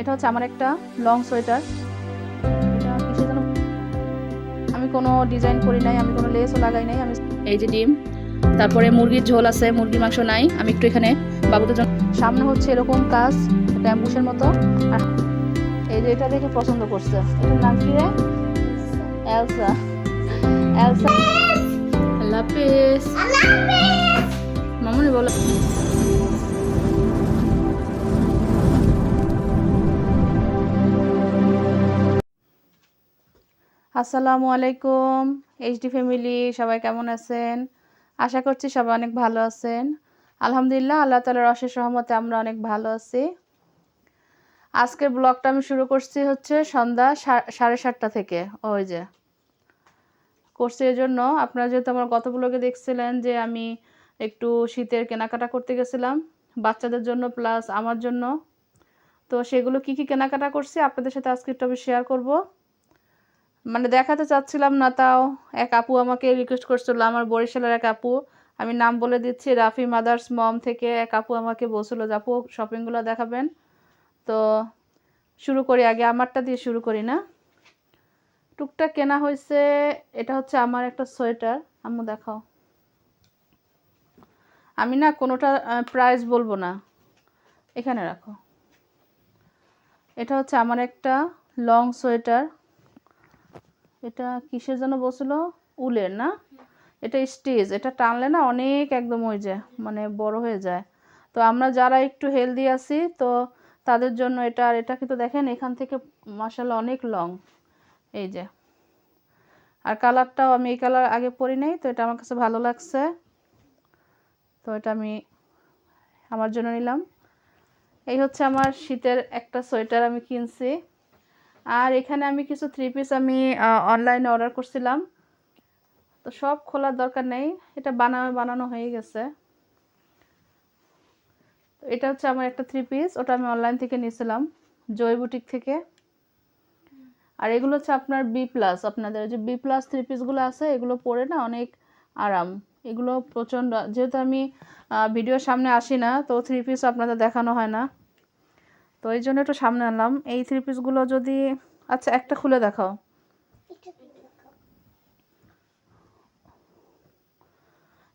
এটা হচ্ছে আমার একটা লং সোয়েটার আমি কোনো ডিজাইন করি নাই আমি কোনো লেসও লাগাই নাই আমি এই যে ডিম। তারপরে মুরগির ঝোল আছে মুরগির মাংস নাই। আমি একটু এখানে বাবুদের জন্য সামনে হচ্ছে এরকম কাজ ট্যাম্পুসের মতো। আর এই যে এটা দেখে পছন্দ করছে। এটার নাম কি রে? এলসা এলসা আল্লাহ হাফেজ। মামুনি বলো। আসসালামু আলাইকুম এইচডি ফ্যামিলি সবাই কেমন আছেন? আশা করছি সবাই অনেক ভালো আছেন। আলহামদুলিল্লাহ, আল্লাহ তালার অশেষ রহমতে আমরা অনেক ভালো আছি। আজকের ব্লগটা আমি শুরু করছি হচ্ছে সন্ধ্যা সাড়ে সাতটা থেকে, ওই যে। করছি এই জন্য, আপনারা যেহেতু আমার গত ব্লগে দেখছিলেন যে আমি একটু শীতের কেনাকাটা করতে গেছিলাম, বাচ্চাদের জন্য প্লাস আমার জন্য। তো সেগুলো কি কি কেনাকাটা করছি, আপনাদের সাথে আজকে একটু আমি শেয়ার করব। মানে দেখাতে চাচ্ছিলাম না তাও। এক আপু আমাকে রিকোয়েস্ট করছিল, আমার বরিশালের এক আপু। আমি নাম বলে দিচ্ছি, রাফি মাদার্স মম থেকে এক আপু আমাকে বলছিল যে, আপু শপিংগুলো দেখাবেন? তো শুরু করি আগে, আমারটা দিয়ে শুরু করি না। টুকটাক কেনা হয়েছে, এটা হচ্ছে আমার একটা সোয়েটার। আম্মু, দেখাও। আমি না কোনোটা প্রাইস বলব না। এখানে রাখো। এটা হচ্ছে আমার একটা লং সোয়েটার। এটা কিসের জন্য বলছিল? উলের, না? এটা স্টিচ এটা টানলে না অনেক একদম ওই যে মানে বড় হয়ে যায়। তো আমরা যারা একটু হেলদি আছি, তো তাদের জন্য এটা আর এটা কিন্তু দেখেন, এখান থেকে মাসাল্লাহ অনেক লং এই যে। আর কালারটাও আমি এই কালার আগে পরি নাই, তো এটা আমার কাছে ভালো লাগছে। তো এটা আমি আমার জন্য নিলাম। এই হচ্ছে আমার শীতের একটা সোয়েটার আমি কিনছি। আর এখানে আমি কিছু থ্রি পিস আমি অনলাইনে অর্ডার করছিলাম। তো সব খোলার দরকার নেই। এটা বানানো বানানো হয়ে গেছে। এটা হচ্ছে আমার একটা থ্রি পিস ওটা আমি অনলাইন থেকে নিয়েছিলাম, জয় বুটিক থেকে। আর এগুলো হচ্ছে আপনার বি প্লাস আপনাদের যে বি প্লাস থ্রি পিসগুলো আছে, এগুলো পরে না অনেক আরাম। এগুলো প্রচণ্ড, যেহেতু আমি ভিডিওর সামনে আসি না, তো থ্রি পিস আপনাদের দেখানো হয় না। তো এই জন্য একটু সামনে আনলাম। এই থ্রি পিসগুলো যদি আচ্ছা একটা খুলে দেখাও।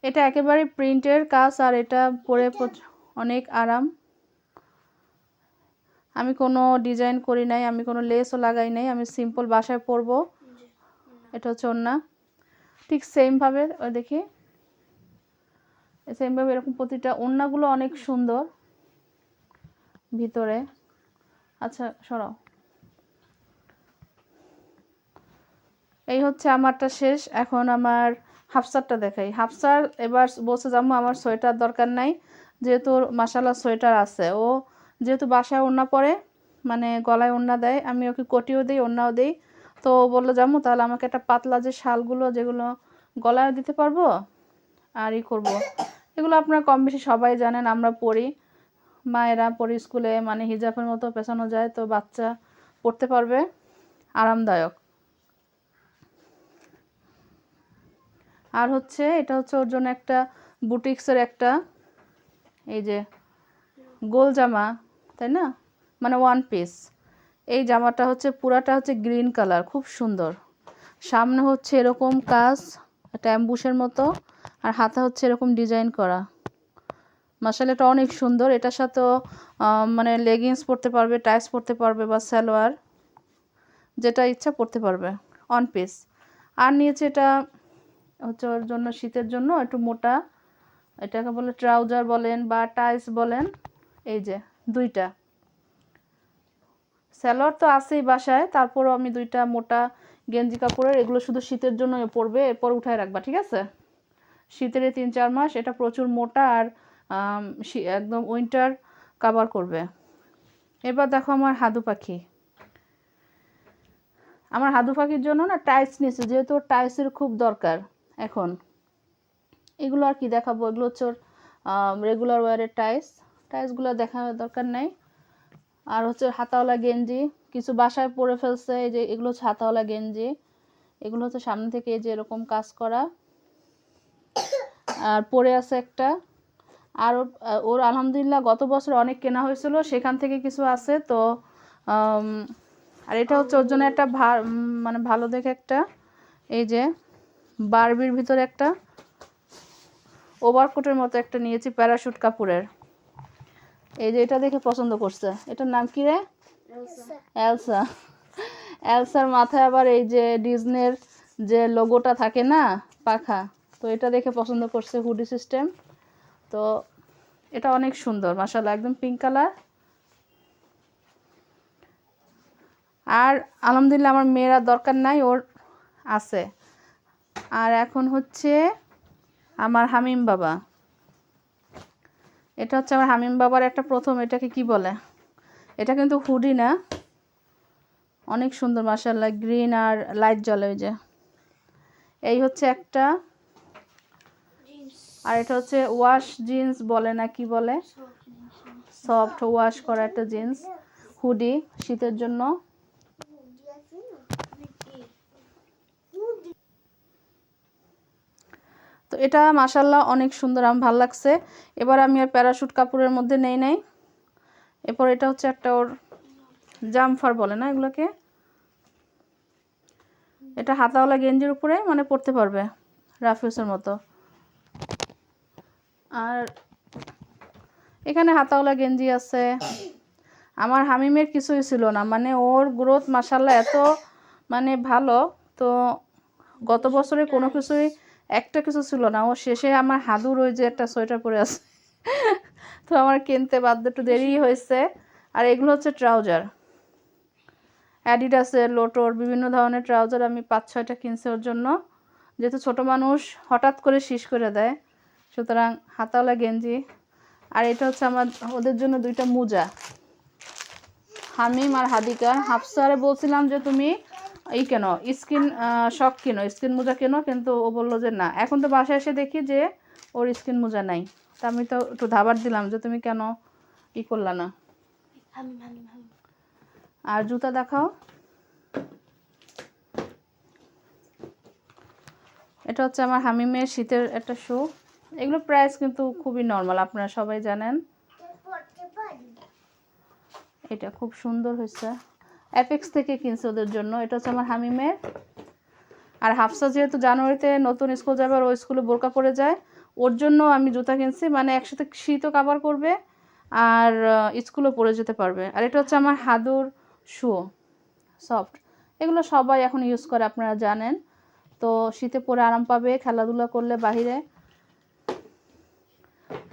এটা একেবারে প্রিন্টের কাজ আর এটা পরে অনেক আরাম। আমি কোনো ডিজাইন করি নাই আমি কোনো লেসও লাগাই নাই আমি সিম্পল বাসায় পরবো। এটা হচ্ছে ওন্না ঠিক সেমভাবে ওই দেখি। সেমভাবে এরকম প্রতিটা ওন্নাগুলো অনেক সুন্দর। ভিতরে। আচ্ছা সরাও। এই হচ্ছে আমারটা শেষ। এখন আমার হাফসারটা দেখাই। হাফসার এবার বলছে, জাম্মু, আমার সোয়েটার দরকার নাই। যেহেতু মাসাল্লাহ সোয়েটার আছে। ও যেহেতু বাসায় ওড়না পরে মানে গলায় ওড়না দেয়, আমি ওকে কটিও দিই, ওড়নাও দিই। তো বলল, জাম্মু, তাহলে আমাকে একটা পাতলা যে শালগুলো, যেগুলো গলায় দিতে পারব, আর ই করব। এগুলো আপনারা কম বেশি সবাই জানেন, আমরা পড়ি মায়েরা পরে স্কুলে মানে হিজাবের মতো পেছানো যায়, তো বাচ্চা পড়তে পারবে। আরামদায়ক। আর হচ্ছে এটা হচ্ছে ওর জন্য একটা বুটিক্সের একটা, এই যে গোল জামা, তাই না? মানে ওয়ান পিস এই জামাটা হচ্ছে পুরাটা হচ্ছে গ্রিন কালার, খুব সুন্দর। সামনে হচ্ছে এরকম কাজ, একটা অ্যাম্বুশের মতো, আর হাতা হচ্ছে এরকম ডিজাইন করা। মাসাল এটা অনেক সুন্দর। এটার সাথেও মানে লেগিংস পরতে পারবে টাইস পরতে পারবে বা সালোয়ার, যেটা ইচ্ছা পরতে পারবে অন পিস আর নিয়েছে এটা হচ্ছে ওর জন্য শীতের জন্য, একটু মোটা, এটাকে বলে ট্রাউজার বলেন বা টাইস বলেন, এই যে দুইটা। স্যালোয়ার তো আছেই বাসায়, তারপরও আমি দুইটা মোটা গেঞ্জি কাপড়ের, এগুলো শুধু শীতের জন্য পরবে, এরপর উঠায় রাখবা, ঠিক আছে? শীতের তিন চার মাস এটা প্রচুর মোটা আর একদম উইন্টার কাভার করবে। এবার দেখো আমার হাদু পাখি। আমার হাদু পাখির জন্য না টাইলস নিয়েছে, যেহেতু টাইলসের খুব দরকার এখন। এগুলো আর কি দেখাবো? এগুলো হচ্ছে ওর রেগুলার ওয়ারের টাইলস টাইলসগুলো দেখার দরকার নেই। আর হচ্ছে হাতাওয়ালা গেঞ্জি, কিছু বাসায় পরে ফেলছে, এই যে এগুলো হচ্ছে হাতাওয়ালা গেঞ্জি। এগুলো হচ্ছে সামনে থেকে এই যে এরকম কাজ করা। আর পরে আছে একটা আর ওর- আলহামদুলিল্লাহ গত বছর অনেক কেনা হয়েছিল সেখান থেকে কিছু আছে তো আর এটা হচ্ছে ওর জন্য একটা মানে ভালো দেখে একটা এই যে বারবির ভিতরে একটা ওভারকোটের মতো একটা নিয়েছি প্যারাশুট কাপড়ের এই যে এটা দেখে পছন্দ করছে। এটার নাম কি রে? অ্যালসা অ্যালসার মাথায় আবার এই যে ডিজনের যে লোগোটা থাকে না পাখা তো এটা দেখে পছন্দ করছে হুডি সিস্টেম। তো এটা অনেক সুন্দর মাসাল্লাহ একদম পিঙ্ক কালার আর আলহামদুলিল্লাহ আমার মেয়েরা দরকার নাই, ওর আছে। আর এখন হচ্ছে আমার হামিম বাবা। এটা হচ্ছে আমার হামিম বাবার একটা প্রথম, এটাকে কি বলে? এটা কিন্তু হুডি না। অনেক সুন্দর মাসাল্লাহ গ্রিন আর লাইট জ্বলে ওই যে। এই হচ্ছে একটা আর এটা হচ্ছে ওয়াশ জিন্স বলে না কি বলে? সফট ওয়াশ করা একটা জিন্স হুডি শীতের জন্য। তো এটা মাসাল্লাহ অনেক সুন্দর, আমার ভালো লাগছে। এবার আমি আর প্যারাশুট কাপড়ের মধ্যে নেই নাই। এরপর এটা হচ্ছে একটা ওর জামফার বলে না এগুলোকে? এটা হাতাওয়ালা গেঞ্জির উপরে মানে পরতে পারবে, রাফিউসের মতো। আর এখানে হাতাওয়ালা গেঞ্জি আছে। আমার হামিমের কিছুই ছিল না। মানে ওর গ্রোথ মাসাল্লাহ এত মানে ভালো, তো গত বছরে কোনো কিছুই, একটা কিছু ছিল না। ও শেষে আমার হাদুর ওই যে একটা সোয়েটার পরে আছে। তো আমার কিনতে বাধ্য, একটু দেরি হয়েছে। আর এগুলো হচ্ছে ট্রাউজার। অ্যাডিডাসের লোটোর বিভিন্ন ধরনের ট্রাউজার আমি পাঁচ ছয়টা কিনছি ওর জন্য। যেহেতু ছোট মানুষ, হঠাৎ করে শীষ করে দেয়। সুতরাং হাতাওয়ালা গেঞ্জি। আর এটা হচ্ছে আমার ওদের জন্য দুইটা মোজা। হামিম আর হাদিকা। হাফসারে বলছিলাম যে তুমি এই কেন স্কিন শক কেনো স্কিন মোজা কেনো? কিন্তু ও বলল যে না। এখন তো বাসায় এসে দেখি যে ওর স্কিন মোজা নাই। তা আমি তো একটু ধাবার দিলাম যে তুমি কেন ই করলা না। আর জুতা দেখাও। এটা হচ্ছে আমার হামিমের শীতের একটা শু এগুলো প্রাইস কিন্তু খুবই নর্মাল আপনারা সবাই জানেন। এটা খুব সুন্দর হয়েছে। অ্যাপেক্স থেকে কিনছে ওদের জন্য। এটা হচ্ছে আমার হামিমের। আর হাফসা যেহেতু জানুয়ারিতে নতুন স্কুল যাবে, আর ওই স্কুলে বোরকা পরে যায়, ওর জন্য আমি জুতা কিনছি। মানে একসাথে শীতও কাভার করবে, আর স্কুলও পরে যেতে পারবে। আর এটা হচ্ছে আমার হাদুর শু সফট এগুলো সবাই এখন ইউজ করে, আপনারা জানেন। তো শীতে পরে আরাম পাবে, খেলাধুলা করলে বাহিরে।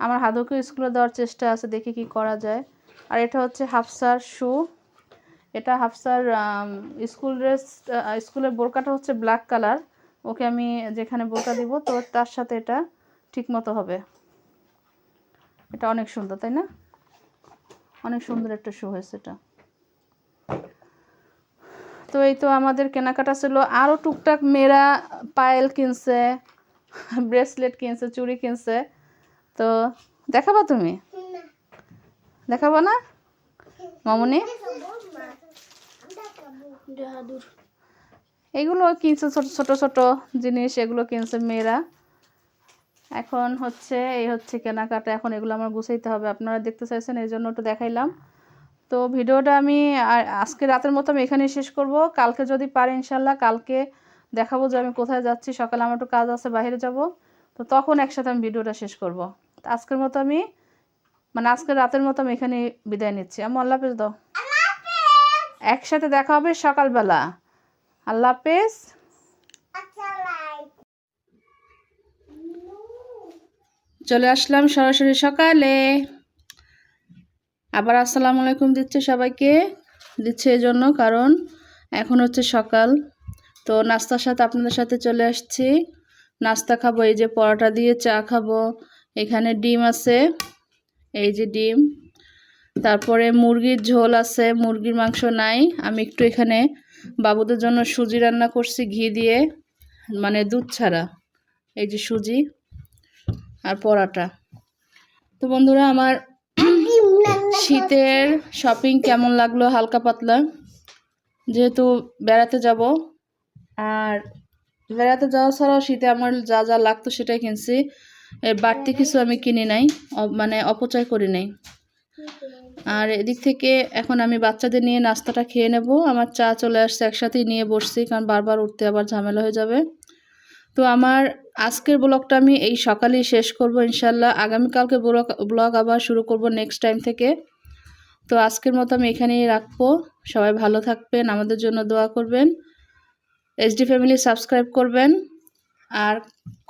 আমার হাদুকে স্কুলে দেওয়ার চেষ্টা আছে, দেখি কি করা যায়। আর এটা হচ্ছে হাফসার শু। এটা হাফসার স্কুল ড্রেস স্কুলের বোরকাটা হচ্ছে ব্ল্যাক কালার। ওকে আমি যেখানে বোরকা দিব, তো তার সাথে এটা ঠিক মতো হবে। এটা অনেক সুন্দর, তাই না? অনেক সুন্দর একটা শু হয়েছে এটা। তো এই তো আমাদের কেনাকাটা ছিল। আরও টুকটাক মেয়েরা পায়েল কিনছে, ব্রেসলেট কিনছে, চুড়ি কিনছে। তো দেখাবা তুমি? দেখাবো না? মামুনি? এগুলো কিনছে ছোট ছোট ছোট জিনিস এগুলো কিনছে মেয়েরা। এখন হচ্ছে এই হচ্ছে কেনাকাটা এখন এগুলো আমার গুছাইতে হবে। আপনারা দেখতে চাইছেন এই জন্য একটু দেখাইলাম। তো ভিডিওটা আমি আজকে রাতের মতো আমি এখানেই শেষ করব। কালকে যদি পারি ইনশাল্লাহ কালকে দেখাবো যে আমি কোথায় যাচ্ছি। সকালে আমার একটু কাজ আছে বাইরে যাব। তো তখন একসাথে আমি ভিডিওটা শেষ করব। আজকের মতো আমি মানে আজকে রাতের মতো আমি এখানে বিদায় নিচ্ছি। আমি আল্লাহ হাফেজ দাও। একসাথে দেখা হবে সকালবেলা। আল্লাহ হাফেজ। চলে আসলাম সরাসরি সকালে। আবার আসসালামু আলাইকুম দিচ্ছে সবাইকে। দিচ্ছে এই জন্য কারণ এখন হচ্ছে সকাল। তো নাস্তার সাথে আপনাদের সাথে চলে আসছি। নাস্তা খাব এই যে পরোটা দিয়ে চা খাব। এখানে ডিম আছে, এই যে ডিম। তারপরে মুরগির ঝোল আছে, মুরগির মাংস নাই। আমি একটু এখানে বাবুদের জন্য সুজি রান্না করছি ঘি দিয়ে মানে দুধ ছাড়া। এই যে সুজি আর পরাটা। তো বন্ধুরা, আমার শীতের শপিং কেমন লাগল? হালকা পাতলা। যেহেতু বেড়াতে যাব, আর বেড়াতে যাওয়া ছাড়াও শীতে আমার যা যা লাগতো সেটাই কিনছি। এর বাড়তি কিছু আমি কিনি নাই মানে অপচয় করি নাই। আর এদিক থেকে এখন আমি বাচ্চাদের নিয়ে নাস্তাটা খেয়ে নেব। আমার চা চলে আসছে, একসাথেই নিয়ে বসছি, কারণ বারবার উঠতে আবার ঝামেলা হয়ে যাবে। তো আমার আজকের ব্লগটা আমি এই সকালেই শেষ করব ইনশাল্লাহ। আগামীকালকে ব্লগ ব্লগ আবার শুরু করব নেক্সট টাইম থেকে। তো আজকের মতো আমি এখানেই রাখব। সবাই ভালো থাকবেন, আমাদের জন্য দোয়া করবেন। এইচডি ফ্যামিলি সাবস্ক্রাইব করবেন। আর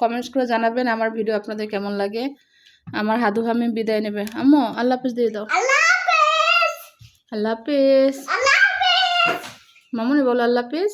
কমেন্টস করে জানাবেন আমার ভিডিও আপনাদের কেমন লাগে। আমার হাদু হামি বিদায় নেবে। আম্মু আল্লাহ হাফেজ দিয়ে দাও। আল্লাহ হাফেজ। আল্লাহ হাফিজ। আল্লাহ হাফেজ। মামুনি বলো আল্লাহ হাফিজ।